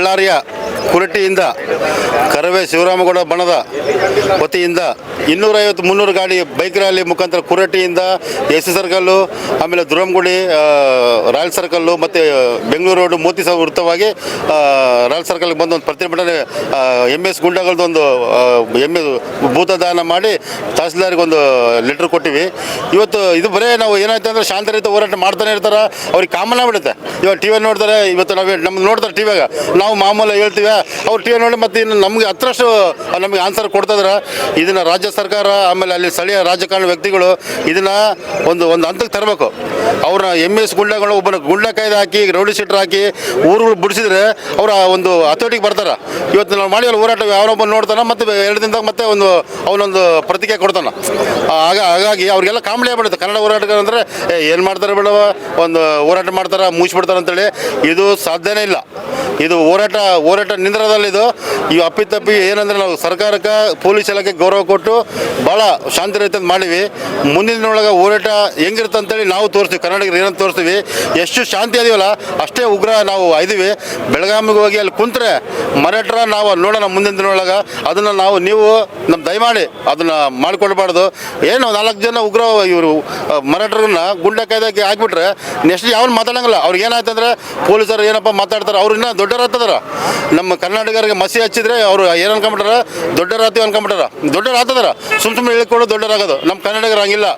ಬಳ್ಳಾರಿಯ ಕುರಟಿಯಿಂದ ಕರವೇ ಶಿವರಾಮಗೌಡ ಬಣದ ವತಿಯಿಂದ ಇನ್ನೂರೈವತ್ತು ಮುನ್ನೂರು ಗಾಡಿ ಬೈಕ್ ರ್ಯಾಲಿ ಮುಖಾಂತರ ಕುರಟಿಯಿಂದ ಎಸ್ ಸಿ ಸರ್ಕಲ್ಲು, ಆಮೇಲೆ ದುರಂಗುಡಿ ರಾಯಲ್ ಸರ್ಕಲ್ಲು ಮತ್ತು ಬೆಂಗಳೂರು ರೋಡು ಮೋತಿ ಸಹ ವೃತ್ತವಾಗಿ ರಾಯಲ್ ಸರ್ಕಲ್ಗೆ ಬಂದು ಒಂದು ಪ್ರತಿಭಟನೆ ಎಂ ಎಸ್ ಗುಂಡಗಳದೊಂದು ಎಂ ಎಸ್ ಭೂತದಾನ ಮಾಡಿ ತಹಸೀಲ್ದಾರಿಗೆ ಒಂದು ಲೆಟ್ರ್ ಕೊಟ್ಟಿವಿ. ಇವತ್ತು ಇದು ಬರೇ ನಾವು ಏನಾಯ್ತು ಅಂದರೆ ಶಾಂತರಹಿತ ಹೋರಾಟ ಮಾಡ್ತಾನೆ ಇರ್ತಾರೆ, ಅವ್ರಿಗೆ ಕಾಮನ್ ಆಗ್ಬಿಡುತ್ತೆ. ಇವಾಗ ಟಿ ವಿ ನೋಡ್ತಾರೆ, ಇವತ್ತು ನಾವು ನಮ್ಗೆ ನೋಡ್ತಾರೆ ಟಿ ವಿಯಾಗ. ನಾವು ಮಾಮೂಲು ಹೇಳ್ತೀವಿ, ಅವ್ರು ಟಿ ವಿ ನೋಡಿ ಮತ್ತು ಇನ್ನು ನಮಗೆ ಹತ್ರಷ್ಟು ನಮಗೆ ಆನ್ಸರ್ ಕೊಡ್ತಾ ಇದ್ರೆ. ಇದನ್ನು ರಾಜ್ಯ ಸರ್ಕಾರ, ಆಮೇಲೆ ಅಲ್ಲಿ ಸ್ಥಳೀಯ ರಾಜಕಾರಣ ವ್ಯಕ್ತಿಗಳು ಇದನ್ನ ಒಂದು ಒಂದು ಹಂತಕ್ಕೆ ತರಬೇಕು. ಅವ್ರನ್ನ ಎಂ ಎಸ್ ಗುಂಡಗಳು ಒಬ್ಬನ ಗುಂಡ ಕಾಯ್ದೆ ಹಾಕಿ, ರೌಡಿ ಶೀಟ್ರ್ ಹಾಕಿ ಊರುಗಳು ಬಿಡಿಸಿದ್ರೆ ಅವರ ಒಂದು ಹತೋಟಿಗೆ ಬರ್ತಾರೆ. ಇವತ್ತು ನಾವು ಮಾಡಿ ಹೋರಾಟ ಯಾವನೊಬ್ಬ ನೋಡ್ತಾನೆ, ಮತ್ತೆ ಎರಡು ದಿನದಾಗ ಮತ್ತೆ ಒಂದು ಅವನೊಂದು ಪ್ರತಿಕ್ರಿಯೆ ಕೊಡ್ತಾನೆ. ಆಗ, ಹಾಗಾಗಿ ಅವ್ರಿಗೆಲ್ಲ ಕಾಮಿಡಿ ಆಗ್ಬಿಡುತ್ತೆ. ಕನ್ನಡ ಹೋರಾಟಗಾರ ಅಂದರೆ ಏನು ಮಾಡ್ತಾರೆ ಬಿಡವ ಒಂದು ಹೋರಾಟ ಮಾಡ್ತಾರೆ? ಮುಗಿಸ್ಬಿಡ್ತಾರೆ ಅಂತೇಳಿ ಇದು ಸಾಧ್ಯನೇ ಇಲ್ಲ. ಇದು ಹೋರಾಟ ಹೋರಾಟ ನಿಂದ್ರದಲ್ಲಿದು ಈ ಅಪ್ಪಿತಪ್ಪಿ ಏನಂದ್ರೆ ನಾವು ಸರ್ಕಾರಕ್ಕೆ, ಪೊಲೀಸ್ ಇಲಾಖೆ ಗೌರವ ಕೊಟ್ಟು ಭಾಳ ಶಾಂತಿ ರೀತಿಯಿಂದ ಮಾಡಿವಿ. ಮುಂದಿನ ಒಳಗೆ ಹೋರಾಟ ಹೆಂಗಿರುತ್ತೆ ಅಂತೇಳಿ ನಾವು ತೋರಿಸ್ತೀವಿ. ಕರ್ನಾಟಕ ಏನಂತ ತೋರಿಸ್ತೀವಿ. ಎಷ್ಟು ಶಾಂತಿ ಅದೀವಲ್ಲ, ಅಷ್ಟೇ ಉಗ್ರ ನಾವು ಇದೀವಿ. ಬೆಳಗಾವಿಗೆ ಹೋಗಿ ಅಲ್ಲಿ ಕುಂತ್ರೆ ಮರಾಠರ ನಾವು ನೋಡೋಣ ಮುಂದಿನ ದಿನೊಳಗೆ. ಅದನ್ನು ನಾವು, ನೀವು ನಮ್ಮ ದಯಮಾಡಿ ಅದನ್ನು ಮಾಡಿಕೊಡ್ಬಾರ್ದು. ಏನು ನಾಲ್ಕು ಜನ ಉಗ್ರ ಇವರು ಮರಾಠರನ್ನ ಗುಂಡ ಕಾಯ್ದಕ್ಕೆ ಹಾಕ್ಬಿಟ್ರೆ ನೆಕ್ಸ್ಟ್ ಯಾವನು ಮಾತಾಡಂಗಿಲ್ಲ. ಅವ್ರಿಗೆ ಏನಾಯ್ತಂದ್ರೆ ಪೊಲೀಸರು ಏನಪ್ಪ ಮಾತಾಡ್ತಾರೆ, ಅವ್ರನ್ನ ಇನ್ನೂ ದೊಡ್ಡವ್ರು ಹತ್ತದಾರ ನಮ್ಮ ಕರ್ನಾಟಕರಿಗೆ ಮಸಿ ಹಚ್ಚಿದ್ರೆ ಅವರು ಏನು ಅನ್ಕೊಂಬಿಟ್ಟಾರ? ದೊಡ್ಡರಾತೀವಿ ಅನ್ಕೊಂಬಿಟ್ಟಾರ. ದೊಡ್ಡವ್ರು ಆತದಾರ ಸುಮ್ ಸುಮ್ಮನೆ ಹೇಳ್ಕೊಂಡು ದೊಡ್ಡವರಾಗೋದು ನಮ್ಮ ಕನ್ನಡಿಗರು ಹಂಗಿಲ್ಲ.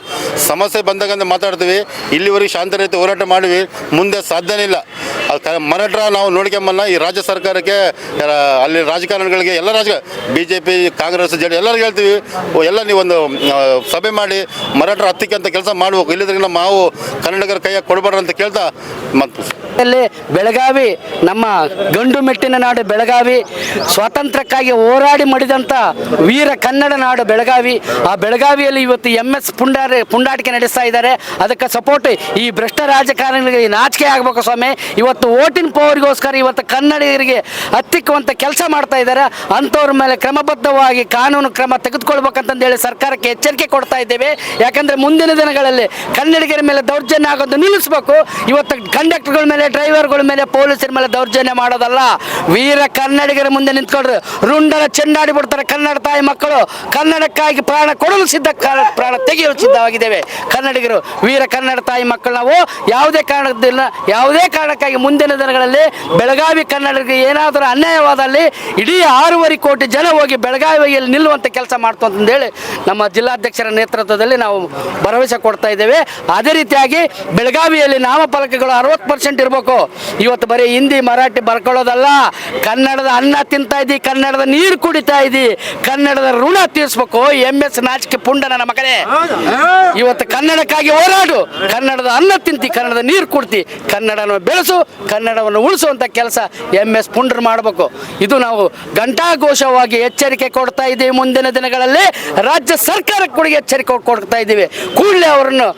ಸಮಸ್ಯೆ ಬಂದಾಗ ಮಾತಾಡ್ತೀವಿ. ಇಲ್ಲಿವರೆಗೆ ಶಾಂತ ರೀತಿ ಹೋರಾಟ ಮಾಡಿವಿ. ಮುಂದೆ ಸಾಧ್ಯನೇ ಇಲ್ಲ. ಮರಾಠರ ನಾವು ನೋಡ್ಕೊಂಬನ್ನ ಈ ರಾಜ್ಯ ಸರ್ಕಾರಕ್ಕೆ ಅಲ್ಲಿ ರಾಜಕಾರಣಿಗಳಿಗೆ ಎಲ್ಲ ರಾಜ B J P Congress, J D ಎಲ್ಲರಿಗೂ ಹೇಳ್ತೀವಿ ಎಲ್ಲ ನೀವೊಂದು ಸಭೆ ಮಾಡಿ ಮರಾಠರ ಹತ್ತಿಕ್ಕೆ ಅಂತ ಕೆಲಸ ಮಾಡಬೇಕು ಇಲ್ಲದ್ರೆ ಮಾವು ಕನ್ನಡಿಗರ ಕೈಯ ಕೊಡಬಾರ್ದು ಅಂತ ಕೇಳ್ತಾ ಮತ್ತು ಬೆಳಗಾವಿ, ನಮ್ಮ ಗಂಡು ಮೆಟ್ಟಿನ ನಾಡು ಬೆಳಗಾವಿ, ಸ್ವಾತಂತ್ರ್ಯಕ್ಕಾಗಿ ಹೋರಾಡಿ ಮಡಿದಂಥ ವೀರ ಕನ್ನಡ ನಾಡು ಬೆಳಗಾವಿ, ಆ ಬೆಳಗಾವಿಯಲ್ಲಿ ಇವತ್ತು ಎಂ ಎಸ್ ಪುಂಡಾರ, ಪುಂಡಾಟಿಕೆ ನಡೆಸ್ತಾ ಇದ್ದಾರೆ, ಅದಕ್ಕೆ ಸಪೋರ್ಟ್ ಈ ಭ್ರಷ್ಟ ರಾಜಕಾರಣಿಗಳಿಗೆ ನಾಚಿಕೆ ಆಗಬೇಕು ಸ್ವಾಮಿ, ಇವತ್ತು ಓಟಿನ ಪವರ್ಗೋಸ್ಕರ ಇವತ್ತು ಕನ್ನಡಿಗರಿಗೆ ಹತ್ತಿಕ್ಕುವಂಥ ಕೆಲಸ ಮಾಡ್ತಾ ಇದ್ದಾರೆ. ಅಂಥವ್ರ ಮೇಲೆ ಕ್ರಮಬದ್ಧವಾಗಿ ಕಾನೂನು ಕ್ರಮ ತೆಗೆದುಕೊಳ್ಬೇಕಂತಂದೇಳಿ ಸರ್ಕಾರಕ್ಕೆ ಎಚ್ಚರಿಕೆ ಕೊಡ್ತಾ ಇದ್ದೇವೆ. ಯಾಕಂದ್ರೆ ಮುಂದಿನ ದಿನಗಳಲ್ಲಿ ಕನ್ನಡಿಗರ ಮೇಲೆ ದೌರ್ಜನ್ಯ ಆಗೋದು ನಿಲ್ಲಿಸಬೇಕು. ಇವತ್ತು ಕಂಡಕ್ಟರ್ಗಳ ಮೇಲೆ, ಡ್ರೈವರ್ಗಳ ಮೇಲೆ, ಪೊಲೀಸರ ಮೇಲೆ ದೌರ್ಜನ್ಯ ಮಾಡೋದಲ್ಲ. ವೀರ ಕನ್ನಡಿಗರ ಮುಂದೆ ನಿಂತ್ಕೊಂಡ್ರು ರುಂಡರ ಚೆಂಡಾಡಿ ಬಿಡ್ತಾರೆ ಕನ್ನಡ ತಾಯಿ ಮಕ್ಕಳು. ಕನ್ನಡಕ್ಕಾಗಿ ಪ್ರಾಣ ಕೊಡಲು ಸಿದ್ಧ ಪ್ರಾಣ ತೆಗೆಯಲು ಸಿದ್ಧವಾಗಿದ್ದೇವೆ. ಕನ್ನಡಿಗರು, ವೀರ ಕನ್ನಡ ತಾಯಿ ಮಕ್ಕಳು ನಾವು ಯಾವುದೇ ಕಾರಣದಿಲ್ಲ ಯಾವುದೇ ಕಾರಣಕ್ಕಾಗಿ ಮುಂದಿನ ದಿನಗಳಲ್ಲಿ ಬೆಳಗಾವಿ ಕನ್ನಡಕ್ಕೆ ಏನಾದರೂ ಅನ್ಯಾಯವಾದಲ್ಲಿ ಇಡೀ ಆರೂವರೆ ಕೋಟಿ ಜನ ಹೋಗಿ ಬೆಳಗಾವಿಯಲ್ಲಿ ನಿಲ್ಲುವಂಥ ಕೆಲಸ ಮಾಡ್ತು ಅಂತಂದೇಳಿ ನಮ್ಮ ಜಿಲ್ಲಾಧ್ಯಕ್ಷರ ನೇತೃತ್ವದಲ್ಲಿ ನಾವು ಭರವಸೆ ಕೊಡ್ತಾ ಇದ್ದೇವೆ. ಅದೇ ರೀತಿಯಾಗಿ ಬೆಳಗಾವಿಯಲ್ಲಿ ನಾಮಫಲಕಗಳು ಅರವತ್ತು ಪರ್ಸೆಂಟ್ ಇರಬೇಕು. ಇವತ್ತು ಬರೀ ಹಿಂದಿ, ಮರಾಠಿ ಬರ್ಕೊಳ್ಳೋದಲ್ಲ. ಕನ್ನಡದ ಅನ್ನ ತಿಂತಾ ಇದ್ದಿ, ಕನ್ನಡದ ನೀರು ಕುಡಿತಾ ಇದ್ದಿ, ಕನ್ನಡದ ಋಣ ತೀರಿಸ್ಬೇಕು. ಎಂ ಎಸ್ ನಾಚಿಕೆ ಪುಂಡ ನನ್ನ ಮಗನೇ ಇವತ್ತು ಕನ್ನಡಕ್ಕಾಗಿ ಹೋರಾಡು. ಕನ್ನಡದ ಅನ್ನ ತಿಂತಿ, ಕನ್ನಡದ ನೀರು ಕುಡ್ತಿ, ಕನ್ನಡನ ಬೆಳೆಸು ಕನ್ನಡವನ್ನು ಉಳಿಸುವಂಥ ಕೆಲಸ ಎಂ ಎಸ್ ಪುಂಡ್ರು ಮಾಡಬೇಕು. ಇದು ನಾವು ಘಂಟಾಘೋಷವಾಗಿ ಎಚ್ಚರಿಕೆ ಕೊಡ್ತಾ ಇದ್ದೀವಿ ಮುಂದಿನ ದಿನಗಳಲ್ಲಿ. ರಾಜ್ಯ ಸರ್ಕಾರಕ್ಕೆ ಕೂಡ ಎಚ್ಚರಿಕೆ ಕೊಡ್ತಾ ಇದ್ದೀವಿ. ಕೂಡಲೇ ಅವರನ್ನು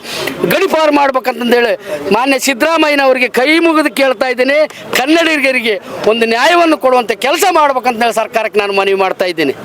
ಗಡಿಪಾರು ಮಾಡ್ಬೇಕಂತಂದೇಳಿ ಮಾನ್ಯ ಸಿದ್ದರಾಮಯ್ಯನವರಿಗೆ ಕೈ ಮುಗಿದು ಕೇಳ್ತಾ ಇದ್ದೀನಿ. ಕನ್ನಡಿಗರಿಗೆ ಒಂದು ನ್ಯಾಯವನ್ನು ಕೊಡುವಂಥ ಕೆಲಸ ಮಾಡ್ಬೇಕಂತೇಳಿ ಸರ್ಕಾರಕ್ಕೆ ನಾನು ಮನವಿ ಮಾಡ್ತಾ ಇದ್ದೀನಿ.